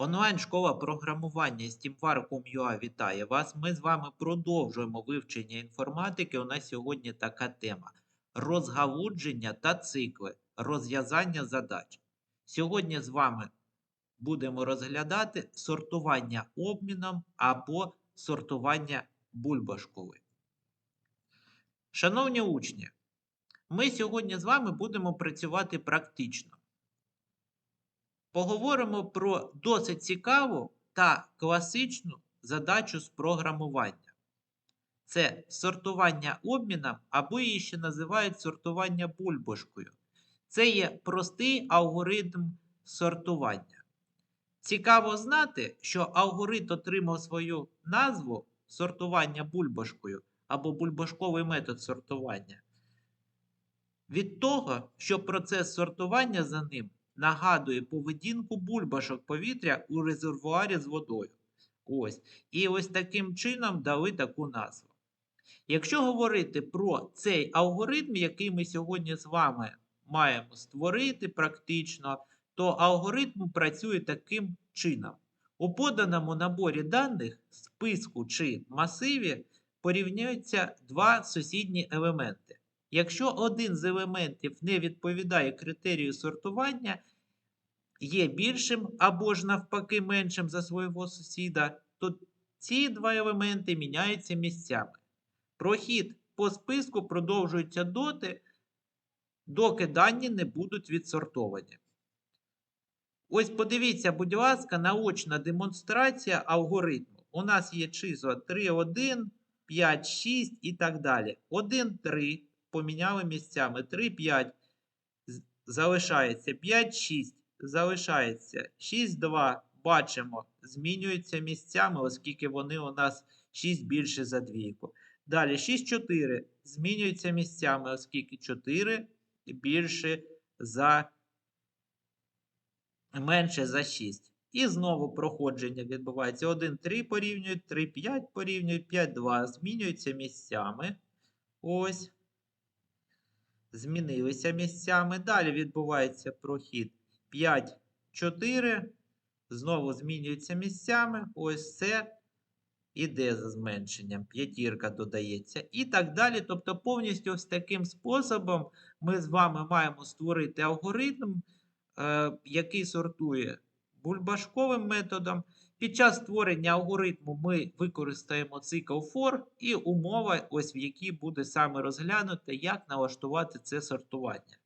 Онлайн-школа програмування SteamVar.com.ua вітає вас. Ми з вами продовжуємо вивчення інформатики. У нас сьогодні така тема: розгалудження та цикли, розв'язання задач. Сьогодні з вами будемо розглядати сортування обміном або сортування бульбашкової. Шановні учні, ми сьогодні з вами будемо працювати практично. Поговоримо про досить цікаву та класичну задачу з програмування. Це сортування обміном, або її ще називають сортування бульбашкою. Це є простий алгоритм сортування. Цікаво знати, що алгоритм отримав свою назву сортування бульбашкою або бульбашковий метод сортування. Від того, що процес сортування за ним нагадує поведінку бульбашок повітря у резервуарі з водою. Ось. І ось таким чином дали таку назву. Якщо говорити про цей алгоритм, який ми сьогодні з вами маємо створити практично, то алгоритм працює таким чином. У поданому наборі даних, списку чи масиві порівнюються два сусідні елементи. Якщо один з елементів не відповідає критерію сортування, є більшим або ж навпаки меншим за свого сусіда, то ці два елементи міняються місцями. Прохід по списку продовжується доти, доки дані не будуть відсортовані. Ось подивіться, будь ласка, наочна демонстрація алгоритму. У нас є числа 3, 1, 5, 6 і так далі. 1, 3 поміняли місцями. 3, 5 залишається. 5, 6 залишається. 6, 2 бачимо, змінюються місцями, оскільки вони у нас 6 більше за двійку. Далі 6, 4 змінюються місцями, оскільки 4 більше за менше за 6. І знову проходження відбувається. 1, 3 порівнюють, 3, 5 порівнюють, 5, 2 змінюються місцями. Ось. Змінилися місцями. Далі відбувається прохід 5, 4. Знову змінюються місцями. Ось це іде за зменшенням. П'ятірка додається. І так далі. Тобто, повністю ось таким способом ми з вами маємо створити алгоритм, е, який сортує бульбашковим методом. Під час створення алгоритму ми використаємо цикл for і умова, ось в якій буде саме розглянути, як налаштувати це сортування.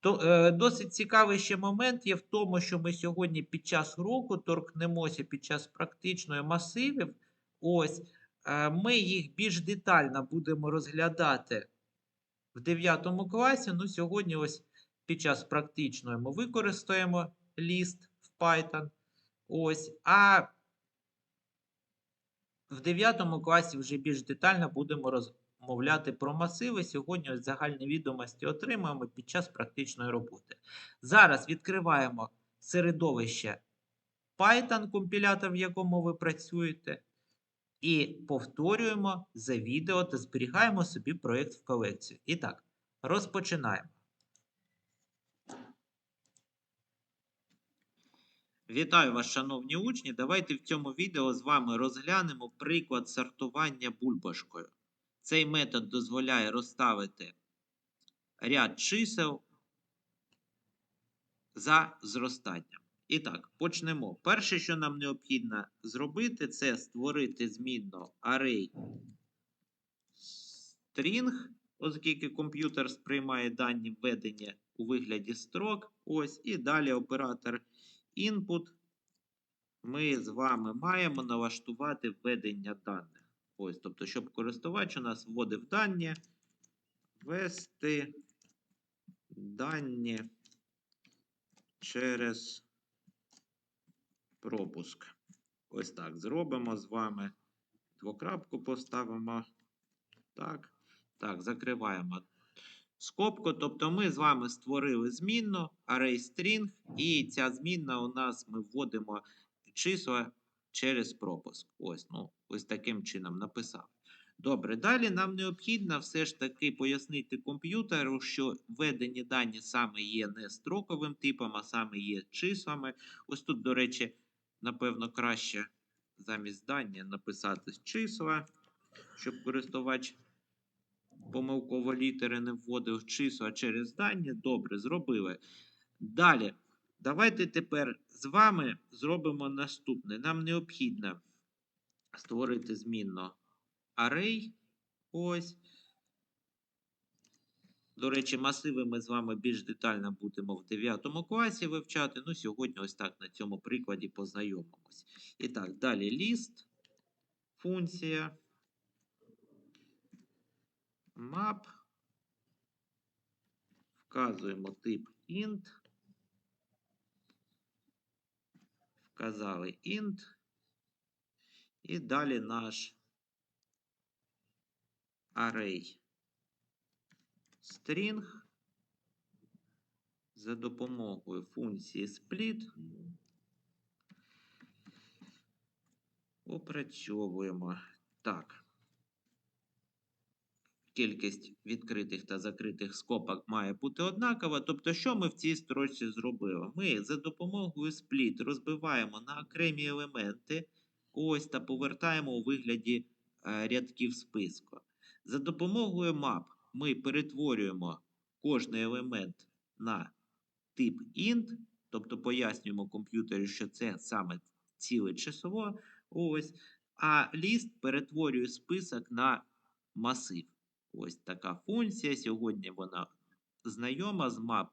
То, е, Досить цікавий ще момент є в тому, що ми сьогодні під час уроку торкнемося під час практичної масивів. Ось е, ми їх більш детально будемо розглядати в 9 класі. Ну, сьогодні, ось під час практичної ми використаємо ліст в Python. Ось, а в 9 класі вже більш детально будемо розмовляти про масиви. Сьогодні ось загальні відомості отримаємо під час практичної роботи. Зараз відкриваємо середовище Python, компілятор, в якому ви працюєте. І повторюємо за відео та зберігаємо собі проєкт в колекцію. І так, розпочинаємо. Вітаю вас, шановні учні! Давайте в цьому відео з вами розглянемо приклад сортування бульбашкою. Цей метод дозволяє розставити ряд чисел за зростанням. І так, почнемо. Перше, що нам необхідно зробити, це створити змінну array string, оскільки комп'ютер сприймає дані введення у вигляді строк. Ось, і далі оператор input. Ми з вами маємо налаштувати введення даних. Ось, тобто, щоб користувач у нас вводив дані, ввести дані через пропуск. Ось так зробимо з вами. Двокрапку поставимо. Так. Так, закриваємо скобку. Тобто ми з вами створили змінну ArrayString, і ця змінна у нас ми вводимо числа через пропуск. Ось, ну, ось таким чином написав. Добре, далі нам необхідно все ж таки пояснити комп'ютеру, що введені дані саме є не строковим типом, а саме є числами. Ось тут, до речі, напевно, краще замість здання написати числа, щоб користувач помилково літери не вводив числа через здання. Добре, зробили. Далі, давайте тепер з вами зробимо наступне. Нам необхідно створити змінно array. Ось. До речі, масиви ми з вами більш детально будемо в 9 класі вивчати. Ну, сьогодні ось так на цьому прикладі познайомимось. І так, далі ліст, функція, map. Вказуємо тип int. Вказали int. І далі наш array string за допомогою функції split опрацьовуємо. Так. Кількість відкритих та закритих скобок має бути однакова. Тобто, що ми в цій строчці зробили? Ми за допомогою split розбиваємо на окремі елементи. Ось та повертаємо у вигляді е, рядків списку. За допомогою map ми перетворюємо кожний елемент на тип int, тобто пояснюємо комп'ютері, що це саме ціле число. Ось. А ліст перетворює список на масив. Ось така функція. Сьогодні вона знайома з map.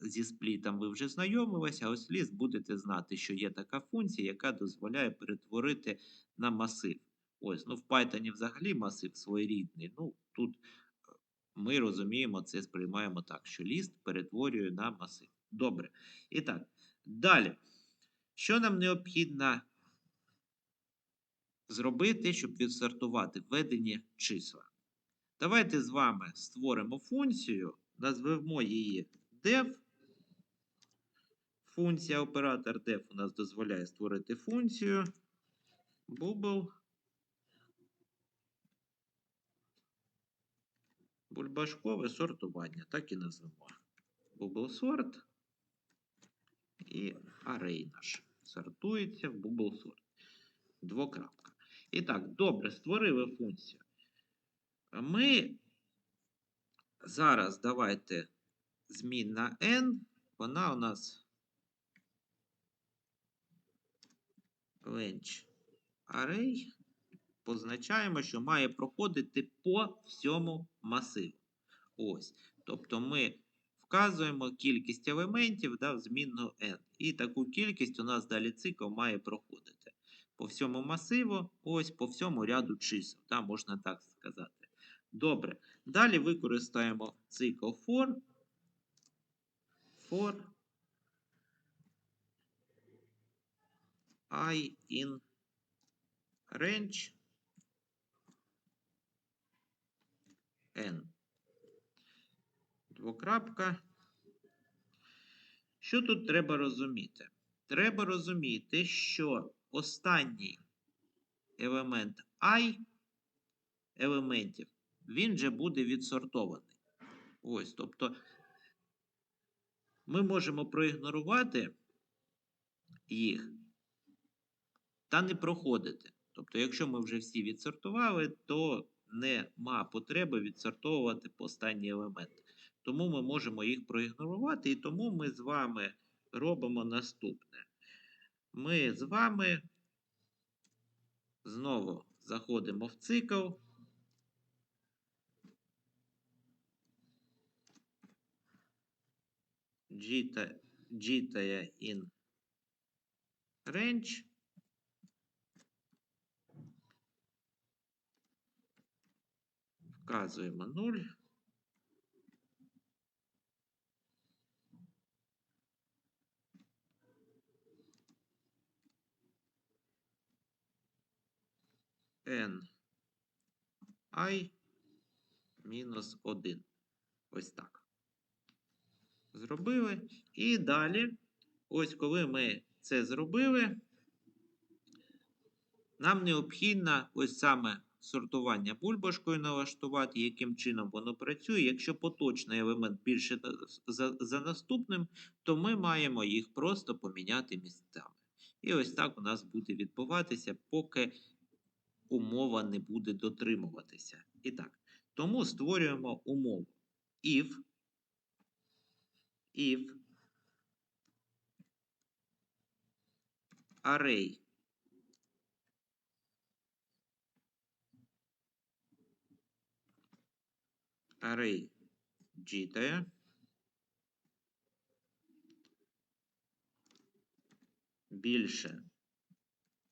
Зі сплітом ви вже знайомилися, а ось ліст будете знати, що є така функція, яка дозволяє перетворити на масив. Ось, ну в Python взагалі масив своєрідний. Ну, тут ми розуміємо, це сприймаємо так, що ліст перетворює на масив. Добре. І так, далі. Що нам необхідно зробити, щоб відсортувати введені числа? Давайте з вами створимо функцію, назвемо її def. Функція оператор def у нас дозволяє створити функцію bubble. Бульбашкове сортування, так і назвемо. Bubble sort і array наш. Сортується в Bubble sort. Двокрапка. І так, добре, створили функцію. Ми зараз давайте змінна n, вона у нас range array. Позначаємо, що має проходити по всьому масиву. Ось. Тобто ми вказуємо кількість елементів да, в змінну n. І таку кількість у нас далі цикл має проходити. По всьому масиву, ось по всьому ряду чисел. Да, можна так сказати. Добре. Далі використаємо цикл for. For i in range n. Двокрапка. Що тут треба розуміти? Треба розуміти, що останній елемент і елементів, він же буде відсортований. Ось, тобто ми можемо проігнорувати їх та не проходити. Тобто, якщо ми вже всі відсортували, то нема потреби відсортовувати по останній елемент. Тому ми можемо їх проігнорувати, і тому ми з вами робимо наступне. Ми з вами знову заходимо в цикл. Джітає in range. Вказуємо 0. n i мінус 1. Ось так. Зробили. І далі, ось коли ми це зробили, нам необхідно ось саме сортування бульбашкою налаштувати, яким чином воно працює. Якщо поточний елемент більше за, за наступним, то ми маємо їх просто поміняти місцями. І ось так у нас буде відбуватися, поки умова не буде дотримуватися. І так, тому створюємо умову if, if array array джітає більше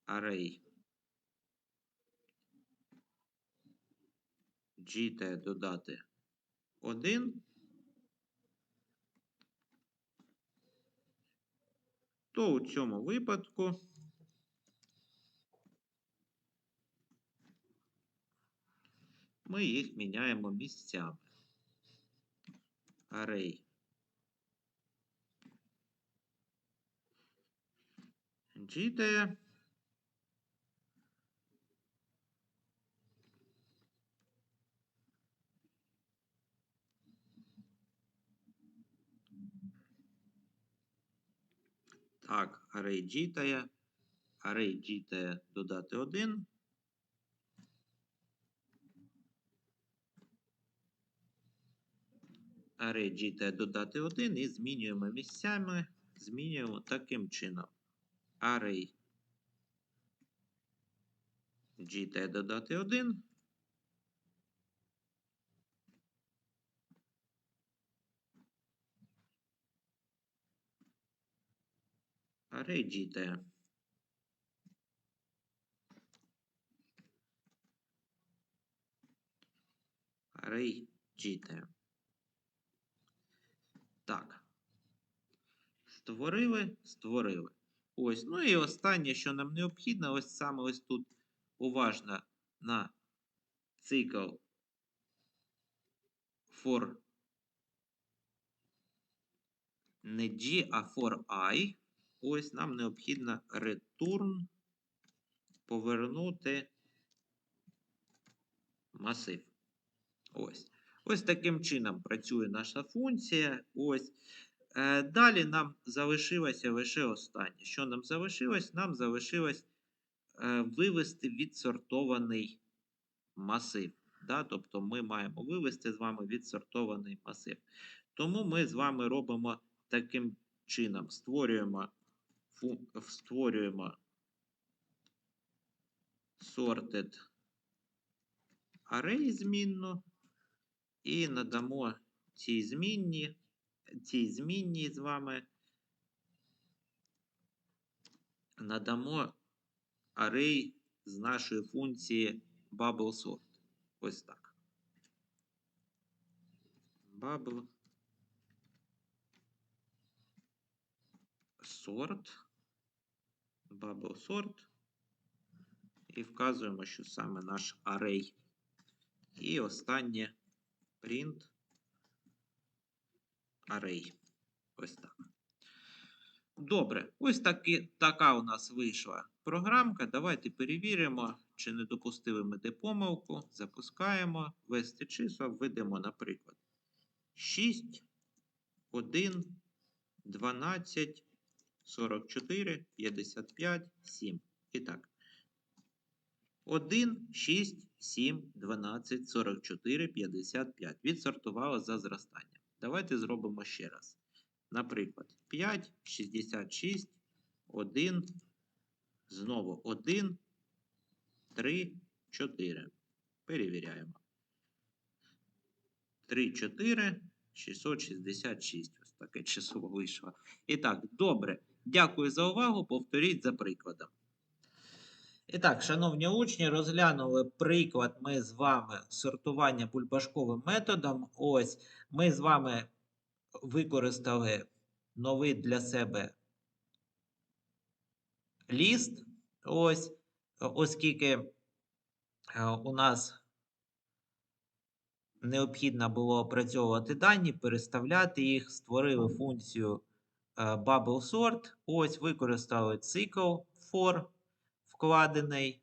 array джітає додати 1, то у цьому випадку ми їх міняємо місцями. Array джітає Так, array джітає. Array джітає додати 1. Array джітає додати 1 і змінюємо місцями. Змінюємо таким чином. Array джітає додати 1. Array джітає. Так. Створили, створили. Ось. Ну і останнє, що нам необхідно, ось саме ось тут уважно на цикл for не G, а for I. Ось нам необхідно return повернути масив. Ось. Ось таким чином працює наша функція. Ось. Е, Далі нам залишилося лише останнє. Що нам залишилось? Нам залишилось е, вивести відсортований масив. Да? Тобто ми маємо вивести з вами відсортований масив. Тому ми з вами робимо таким чином: створюємо, створюємо sorted array змінну. І надамо цій змінні, цій змінній з вами надамо array з нашої функції bubble sort. Ось так. Bubble sort. Bubble sort. І вказуємо, що саме наш array. І останнє print array. Ось так. Добре, ось таки, така у нас вийшла програмка. Давайте перевіримо, чи не допустили ми де помилку. Запускаємо, ввести числа, введемо, наприклад, 6, 1, 12, 44, 55, 7. І так. 1, 6, 7, 12, 44, 55. Відсортувало за зростання. Давайте зробимо ще раз. Наприклад, 5, 66, 1, знову 1, 3, 4. Перевіряємо. 3, 4, 666. Ось таке число вийшло. І так, добре. Дякую за увагу. Повторіть за прикладом. І так, шановні учні, розглянули приклад ми з вами сортування бульбашковим методом. Ось ми з вами використали новий для себе ліст. Ось, оскільки е, у нас необхідно було опрацьовувати дані, переставляти їх, створили функцію Bubble Sort. Ось використали цикл for вкладений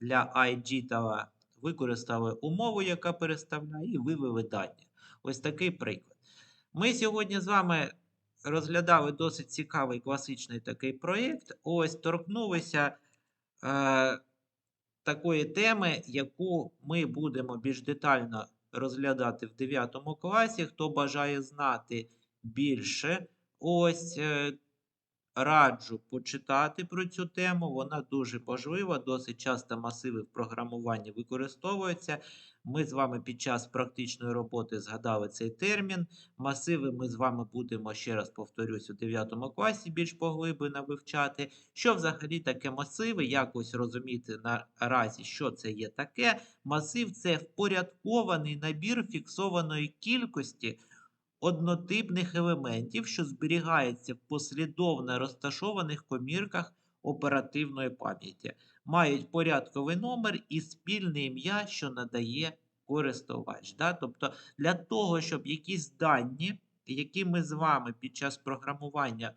для iGTAL, використали умову, яка переставляє, і вивели дані. Ось такий приклад. Ми сьогодні з вами розглядали досить цікавий класичний такий проєкт. Ось торкнулися е, такої теми, яку ми будемо більш детально розглядати в 9 класі. Хто бажає знати більше, ось е, раджу почитати про цю тему. Вона дуже важлива. Досить часто масиви в програмуванні використовуються. Ми з вами під час практичної роботи згадали цей термін. Масиви ми з вами будемо, ще раз повторюсь, у 9 класі більш поглиблено вивчати. Що взагалі таке масиви? Якось розуміти наразі, що це є таке. Масив це впорядкований набір фіксованої кількості однотипних елементів, що зберігаються в послідовно розташованих комірках оперативної пам'яті. Мають порядковий номер і спільне ім'я, що надає користувач. Да? Тобто для того, щоб якісь дані, які ми з вами під час програмування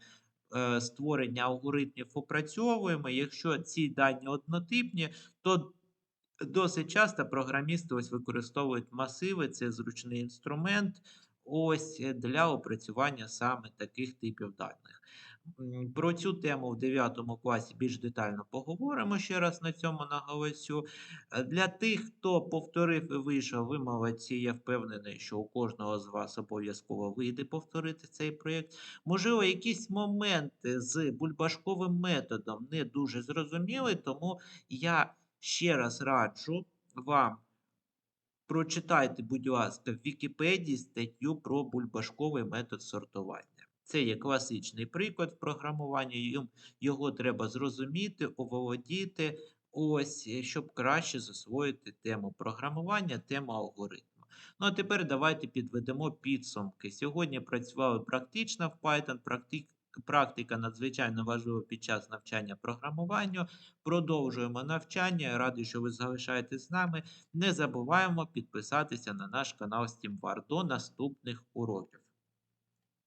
е, створення алгоритмів опрацьовуємо, якщо ці дані однотипні, то досить часто програмісти ось використовують масиви, це зручний інструмент ось е, для опрацювання саме таких типів даних. Про цю тему в 9 класі більш детально поговоримо ще раз на цьому наголосю. Е, Для тих, хто повторив і вийшов, ви молодці, я впевнений, що у кожного з вас обов'язково вийде повторити цей проєкт. Можливо, якісь моменти з бульбашковим методом не дуже зрозуміли, тому я ще раз раджу вам Прочитайте, будь ласка, в Вікіпедії статтю про бульбашковий метод сортування. Це є класичний приклад в програмуванні, його треба зрозуміти, оволодіти, ось, е, щоб краще засвоїти тему програмування, тему алгоритму. Ну а тепер давайте підведемо підсумки. Сьогодні працювали практично в Python, практи- практика надзвичайно важлива під час навчання програмуванню. Продовжуємо навчання. Радий, що ви залишаєтесь з нами. Не забуваємо підписатися на наш канал Стімвар До наступних уроків.